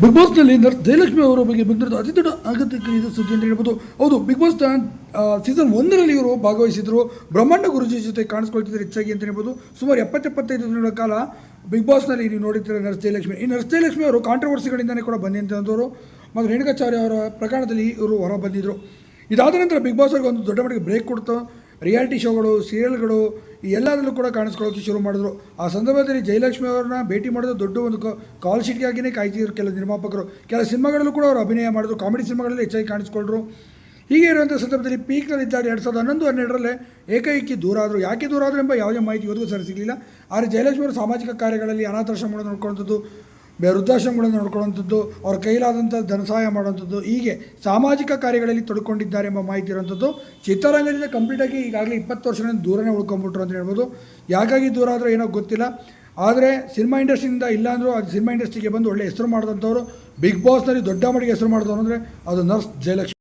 Big ಬಾಸ್ನಲ್ಲಿ Jayalakshmi ಅವರ ಬಗ್ಗೆ ಬಂದಿರೋದು ಅತಿ ದೊಡ್ಡ ಅಗತ್ಯಕರಿದ ಸುದ್ದಿ ಅಂತ ಹೇಳ್ಬೋದು. ಹೌದು ಬಿಗ್ ಬಾಸ್ ಸೀಸನ್ ಒಂದರಲ್ಲಿ ಇವರು ಭಾಗವಹಿಸಿದ್ರು. ಬ್ರಹ್ಮಾಂಡ ಗುರುಜಿ ಜೊತೆ ಕಾಣಿಸ್ಕೊಳ್ತಿದ್ರು ಹೆಚ್ಚಾಗಿ ಅಂತ ಹೇಳ್ಬೋದು. ಸುಮಾರು ಎಪ್ಪತ್ತೆಪ್ಪತ್ತೈದು ದಿನಗಳ ಕಾಲ ಬಿಗ್ ಬಾಸ್ನಲ್ಲಿ ನೀವು ನೋಡಿರ್ತೀರ ನರ್ಸ್ ಜಯಲಕ್ಷ್ಮಿ. ಈ ನರ್ಸ್ ಜಯಲಕ್ಷ್ಮಿ ಅವರು ಕಾಂಟ್ರವರ್ಸಿಗಳಿಂದಲೇ ಕೂಡ ಬಂದಂಥವರು ಮತ್ತು ರೇಣುಕಾಚಾರ್ಯ ಅವರ ಪ್ರಕರಣದಲ್ಲಿ ಇವರು ಹೊರ ಬಂದಿದ್ದರು ಇದಾದ ನಂತರ ಬಿಗ್ ಬಾಸ್ ಅವ್ರಿಗೆ ಒಂದು ದೊಡ್ಡ ಮಟ್ಟಿಗೆ ಬ್ರೇಕ್ ಕೊಡ್ತು. ರಿಯಾಲಿಟಿ ಶೋಗಳು, ಸೀರಿಯಲ್ಗಳು ಎಲ್ಲದರಲ್ಲೂ ಕೂಡ ಕಾಣಿಸ್ಕೊಳ್ಳೋಕೆ ಶುರು ಮಾಡಿದ್ರು. ಆ ಸಂದರ್ಭದಲ್ಲಿ ಜಯಲಕ್ಷ್ಮಿ ಅವರನ್ನ ಭೇಟಿ ಮಾಡಿದ್ರು ದೊಡ್ಡ ಒಂದು ಕಾಲ್ ಶೀಟ್ಗಾಗಿಯೇ ಕಾಯ್ತಿದ್ರು ಕೆಲವು ನಿರ್ಮಾಪಕರು. ಕೆಲ ಸಿನಿಮಾಗಳಲ್ಲೂ ಕೂಡ ಅವರು ಅಭಿನಯ ಮಾಡಿದ್ರು, ಕಾಮಿಡಿ ಸಿನಿಮಾಗಳಲ್ಲಿ ಹೆಚ್ಚಾಗಿ ಕಾಣಿಸ್ಕೊಂಡ್ರು ಹೀಗೆ ಇರುವಂಥ ಸಂದರ್ಭದಲ್ಲಿ ಪೀಕ್ನಲ್ಲಿದ್ದಾರೆ ಎರಡು ಸಾವಿರದ ಹನ್ನೊಂದು, ಹನ್ನೆರಡರಲ್ಲೇ ಏಕೈಕಿ ದೂರ ಆದರು. ಯಾಕೆ ದೂರ ಆದರು ಎಂಬ ಯಾವುದೇ ಮಾಹಿತಿ ಇವತ್ತಿಗೂ ಸರಿ ಸಿಗಲಿಲ್ಲ. ಆದರೆ ಜಯಲಕ್ಷ್ಮಿ ಅವರು ಸಾಮಾಜಿಕ ಕಾರ್ಯಗಳಲ್ಲಿ ಅನಾಥಾಶ್ರಮಗಳನ್ನು ನೋಡ್ಕೊಳ್ಳೋದು ವೃದ್ಧಾಶ್ರಮಗಳನ್ನು ನೋಡ್ಕೊಳ್ಳುವಂಥದ್ದು, ಅವ್ರ ಕೈಲಾದಂಥ ಧನ ಸಹಾಯ ಮಾಡುವಂಥದ್ದು, ಹೀಗೆ ಸಾಮಾಜಿಕ ಕಾರ್ಯಗಳಲ್ಲಿ ತೊಡ್ಕೊಂಡಿದ್ದಾರೆ ಎಂಬ ಮಾಹಿತಿ ಇರುವಂಥದ್ದು ಚಿತ್ರರಂಗದಿಂದ ಕಂಪ್ಲೀಟಾಗಿ ಈಗಾಗಲೇ ಇಪ್ಪತ್ತು ವರ್ಷಗಳಿಂದ ದೂರನೇ ಉಳ್ಕೊಂಬಿಟ್ರು ಅಂತ ಹೇಳ್ಬೋದು. ಯಾಕಾಗಿ ದೂರ ಆದರೂ ಏನೋ ಗೊತ್ತಿಲ್ಲ. ಆದರೆ ಸಿನಿಮಾ ಇಂಡಸ್ಟ್ರಿಯಿಂದ ಇಲ್ಲ ಅಂದರೂ ಅದು ಸಿನಿಮಾ ಇಂಡಸ್ಟ್ರಿಗೆ ಬಂದು ಒಳ್ಳೆ ಹೆಸರು ಮಾಡಿದಂಥವ್ರು, ಬಿಗ್ ಬಾಸ್ನಲ್ಲಿ ದೊಡ್ಡ ಮಟ್ಟಿಗೆ ಹೆಸರು ಮಾಡಿದವರು ಅಂದರೆ ಅದು ನರ್ಸ್ ಜಯಲಕ್ಷ್ಮಿ.